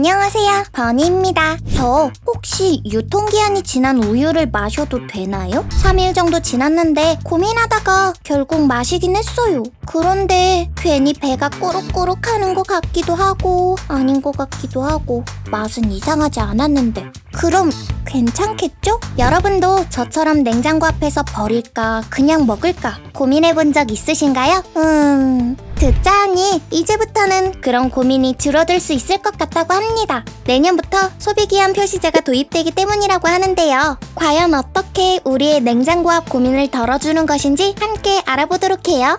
안녕하세요. 버니입니다. 저 혹시 유통기한이 지난 우유를 마셔도 되나요? 3일 정도 지났는데 고민하다가 결국 마시긴 했어요. 그런데 괜히 배가 꾸룩꾸룩 하는 것 같기도 하고 아닌 것 같기도 하고 맛은 이상하지 않았는데 그럼 괜찮겠죠? 여러분도 저처럼 냉장고 앞에서 버릴까 그냥 먹을까 고민해 본 적 있으신가요? 음... 듣자 하니 이제부터는 그런 고민이 줄어들 수 있을 것 같다고 합니다. 내년부터 소비기한 표시제가 도입되기 때문이라고 하는데요. 과연 어떻게 우리의 냉장고 앞 고민을 덜어주는 것인지 함께 알아보도록 해요.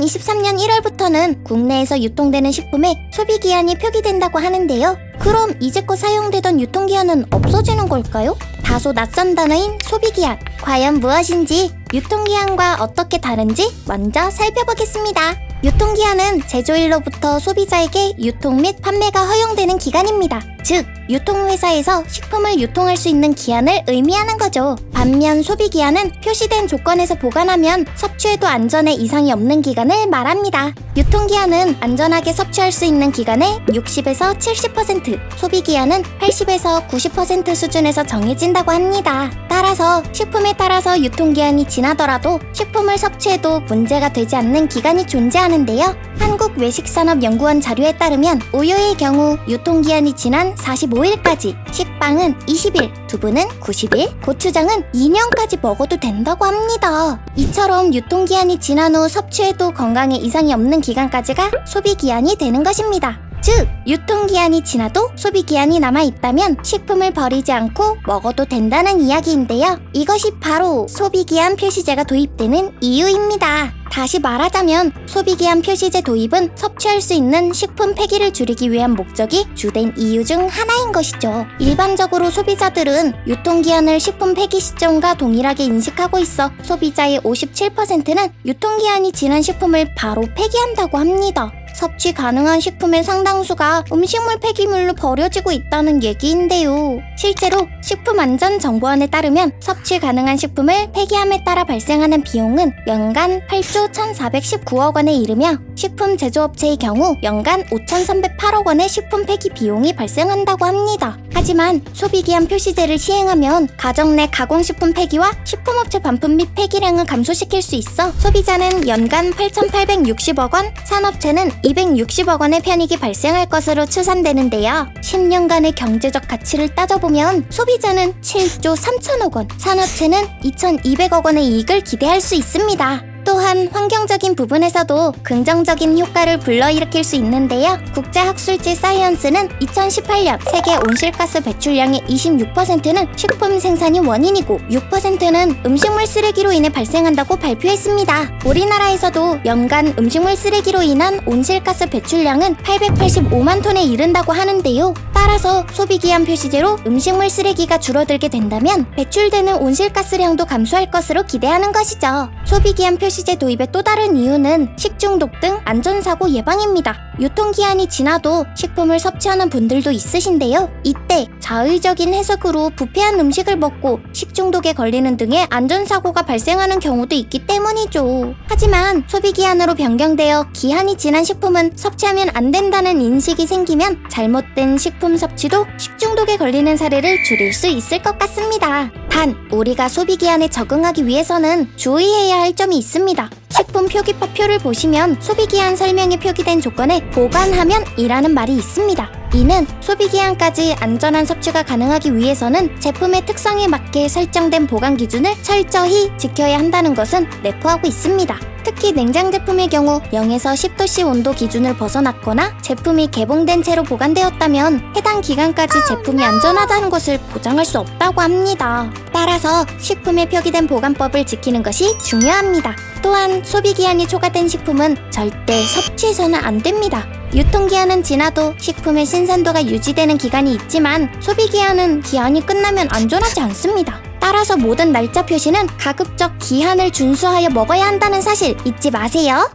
2023년 1월부터는 국내에서 유통되는 식품에 소비기한이 표기된다고 하는데요. 그럼 이제껏 사용되던 유통기한은 없어지는 걸까요? 다소 낯선 단어인 소비기한. 과연 무엇인지 유통기한과 어떻게 다른지 먼저 살펴보겠습니다. 유통기한은 제조일로부터 소비자에게 유통 및 판매가 허용되는 기간입니다. 즉, 유통회사에서 식품을 유통할 수 있는 기한을 의미하는 거죠. 반면 소비기한은 표시된 조건에서 보관하면 섭취에도 안전에 이상이 없는 기간을 말합니다. 유통기한은 안전하게 섭취할 수 있는 기간의 60에서 70%, 소비기한은 80에서 90% 수준에서 정해진다고 합니다. 따라서 식품에 따라서 유통기한이 지나더라도 식품을 섭취해도 문제가 되지 않는 기간이 존재하는데요. 한국외식산업연구원 자료에 따르면 우유의 경우 유통기한이 지난 45일까지, 식빵은 20일, 두부는 90일, 고추장은 2년까지 먹어도 된다고 합니다. 이처럼 유통기한이 지난 후 섭취해도 건강에 이상이 없는 기간까지가 소비기한이 되는 것입니다. 즉, 유통기한이 지나도 소비기한이 남아있다면 식품을 버리지 않고 먹어도 된다는 이야기인데요. 이것이 바로 소비기한 표시제가 도입되는 이유입니다. 다시 말하자면 소비기한 표시제 도입은 섭취할 수 있는 식품 폐기를 줄이기 위한 목적이 주된 이유 중 하나인 것이죠. 일반적으로 소비자들은 유통기한을 식품 폐기 시점과 동일하게 인식하고 있어 소비자의 57%는 유통기한이 지난 식품을 바로 폐기한다고 합니다. 섭취 가능한 식품의 상당수가 음식물 폐기물로 버려지고 있다는 얘기인데요. 실제로 식품안전정보원에 따르면 섭취 가능한 식품을 폐기함에 따라 발생하는 비용은 연간 8조 1,419억 원에 이르며 식품 제조업체의 경우 연간 5,308억 원의 식품 폐기 비용이 발생한다고 합니다. 하지만 소비기한 표시제를 시행하면 가정 내 가공식품 폐기와 식품업체 반품 및 폐기량을 감소시킬 수 있어 소비자는 연간 8,860억 원, 산업체는 260억 원의 편익이 발생할 것으로 추산되는데요. 10년간의 경제적 가치를 따져보면 소비자는 7조 3천억 원, 산업체는 2,200억 원의 이익을 기대할 수 있습니다. 또한 환경적인 부분에서도 긍정적인 효과를 불러일으킬 수 있는데요. 국제학술지 사이언스는 2018년 세계 온실가스 배출량의 26%는 식품 생산이 원인이고 6%는 음식물 쓰레기로 인해 발생한다고 발표했습니다. 우리나라에서도 연간 음식물 쓰레기로 인한 온실가스 배출량은 885만 톤에 이른다고 하는데요. 따라서 소비기한 표시제로 음식물 쓰레기가 줄어들게 된다면 배출되는 온실가스량도 감소할 것으로 기대하는 것이죠. 소비기한 표시 제 도입의 또 다른 이유는 식중독 등 안전사고 예방입니다. 유통기한이 지나도 식품을 섭취하는 분들도 있으신데요. 이때 자의적인 해석으로 부패한 음식을 먹고 식중독에 걸리는 등의 안전사고가 발생하는 경우도 있기 때문이죠. 하지만 소비기한으로 변경되어 기한이 지난 식품은 섭취하면 안 된다는 인식이 생기면 잘못된 식품 섭취도 식중독에 걸리는 사례를 줄일 수 있을 것 같습니다. 단, 우리가 소비기한에 적응하기 위해서는 주의해야 할 점이 있습니다. 식품 표기법 표를 보시면 소비기한 설명이 표기된 조건에 보관하면 이라는 말이 있습니다. 이는 소비기한까지 안전한 섭취가 가능하기 위해서는 제품의 특성에 맞게 설정된 보관 기준을 철저히 지켜야 한다는 것은 내포하고 있습니다. 특히 냉장 제품의 경우 0에서 10도씨 온도 기준을 벗어났거나 제품이 개봉된 채로 보관되었다면 해당 기간까지 제품이 안전하다는 것을 보장할 수 없다고 합니다. 따라서 식품에 표기된 보관법을 지키는 것이 중요합니다. 또한 소비기한이 초과된 식품은 절대 섭취해서는 안 됩니다. 유통기한은 지나도 식품의 신선도가 유지되는 기간이 있지만 소비기한은 기한이 끝나면 안전하지 않습니다. 따라서 모든 날짜 표시는 가급적 기한을 준수하여 먹어야 한다는 사실 잊지 마세요.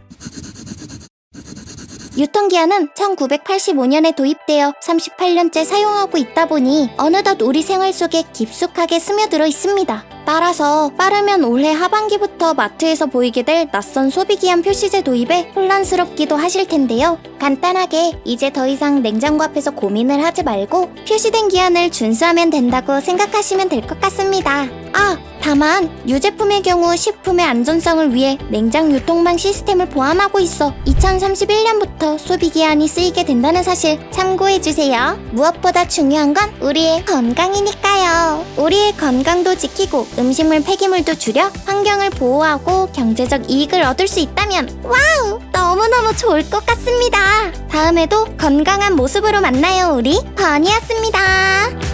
유통기한은 1985년에 도입되어 38년째 사용하고 있다 보니 어느덧 우리 생활 속에 깊숙하게 스며들어 있습니다. 따라서 빠르면 올해 하반기부터 마트에서 보이게 될 낯선 소비기한 표시제 도입에 혼란스럽기도 하실 텐데요. 간단하게 이제 더 이상 냉장고 앞에서 고민을 하지 말고 표시된 기한을 준수하면 된다고 생각하시면 될 것 같습니다. 아, 다만 유제품의 경우 식품의 안전성을 위해 냉장 유통망 시스템을 포함하고 있어 2031년부터 소비 기한이 쓰이게 된다는 사실 참고해 주세요. 무엇보다 중요한 건 우리의 건강이니까요. 우리의 건강도 지키고 음식물 폐기물도 줄여 환경을 보호하고 경제적 이익을 얻을 수 있다면 와우 너무너무 좋을 것 같습니다. 다음에도 건강한 모습으로 만나요 우리 버니였습니다.